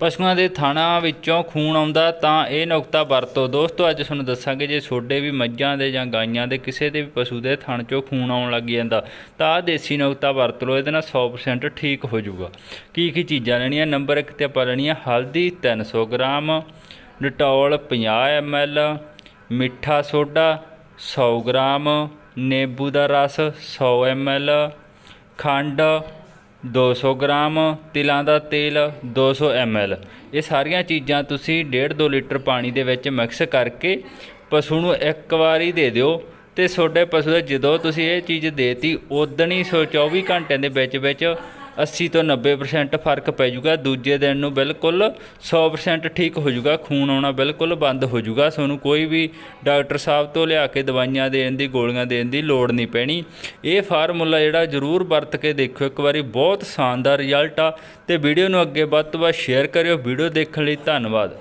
ਪਸ਼ੂਆਂ ਦੇ ਥਾਣਾ ਵਿੱਚੋਂ ਖੂਨ ਆਉਂਦਾ ਤਾਂ ਇਹ ਨੁਕਤਾ ਵਰਤੋ। ਦੋਸਤੋ, ਅੱਜ ਤੁਹਾਨੂੰ ਦੱਸਾਂਗੇ ਜੇ ਛੋਡੇ ਵੀ ਮੱਝਾਂ ਦੇ ਜਾਂ ਗਾਈਆਂ ਦੇ ਕਿਸੇ ਦੇ ਵੀ ਪਸ਼ੂ ਦੇ ਥਣ ਚੋਂ ਖੂਨ ਆਉਣ ਲੱਗ ਜਾਂਦਾ, ਤਾਂ ਆਹ ਦੇਸੀ ਨੁਕਤਾ ਵਰਤ ਲਓ, ਇਹਦੇ ਨਾਲ 100% ਠੀਕ ਹੋ ਜਾਊਗਾ। ਕੀ ਕੀ ਚੀਜ਼ਾਂ ਲੈਣੀਆਂ? ਨੰਬਰ 1 ਤੇ ਆਪਾਂ ਲੈਣੀ ਆ ਹਲਦੀ 300 ਗ੍ਰਾਮ, ਡਟੋਲ 50 ml ਮਿੱਠਾ ਸੋਡਾ 100 ਗ੍ਰਾਮ, ਨਿੰਬੂ ਦਾ ਰਸ 100 ml ਖੰਡ 200 ਗ੍ਰਾਮ ਤਿਲਾਂ ਦਾ ਤੇਲ 200 ml ਇਹ ਸਾਰੀਆਂ ਚੀਜ਼ਾਂ ਤੁਸੀਂ 1.5 2 ਲੀਟਰ ਪਾਣੀ ਦੇ ਵਿੱਚ ਮਿਕਸ ਕਰਕੇ ਪਸ਼ੂ ਨੂੰ ਇੱਕ ਵਾਰੀ ਦੇ ਦਿਓ ਤੇ ਤੁਹਾਡੇ ਪਸ਼ੂ ਦੇ ਜਦੋਂ ਤੁਸੀਂ ਇਹ ਚੀਜ਼ ਦੇਤੀ ਉਦਣ ਹੀ ਸੌ 24 ਘੰਟਿਆਂ ਦੇ ਵਿੱਚ ਵਿੱਚ 80 ਤੋਂ 90% ਫ਼ਰਕ ਪੈ ਜਾਊਗਾ, ਦੂਜੇ ਦਿਨ ਨੂੰ ਬਿਲਕੁਲ 100% ਠੀਕ ਹੋ ਜਾਊਗਾ, ਖੂਨ ਆਉਣਾ ਬਿਲਕੁਲ ਬੰਦ ਹੋ ਜਾਊਗਾ ਤੁਹਾਨੂੰ ਕੋਈ ਵੀ ਡਾਕਟਰ ਸਾਹਿਬ ਤੋਂ ਲਿਆ ਕੇ ਦਵਾਈਆਂ ਦੇਣ ਦੀ, ਗੋਲੀਆਂ ਦੇਣ ਦੀ ਲੋੜ ਨਹੀਂ ਪੈਣੀ। ਇਹ ਫਾਰਮੂਲਾ ਜਿਹੜਾ ਜ਼ਰੂਰ ਵਰਤ ਕੇ ਦੇਖਿਓ, ਇੱਕ ਵਾਰੀ ਬਹੁਤ ਸ਼ਾਨਦਾਰ ਰਿਜ਼ਲਟ ਆ, ਤੇ ਵੀਡੀਓ ਨੂੰ ਅੱਗੇ ਵੱਧ ਤੋਂ ਵੱਧ ਸ਼ੇਅਰ ਕਰਿਓ, ਵੀਡੀਓ ਦੇਖਣ ਲਈ ਧੰਨਵਾਦ।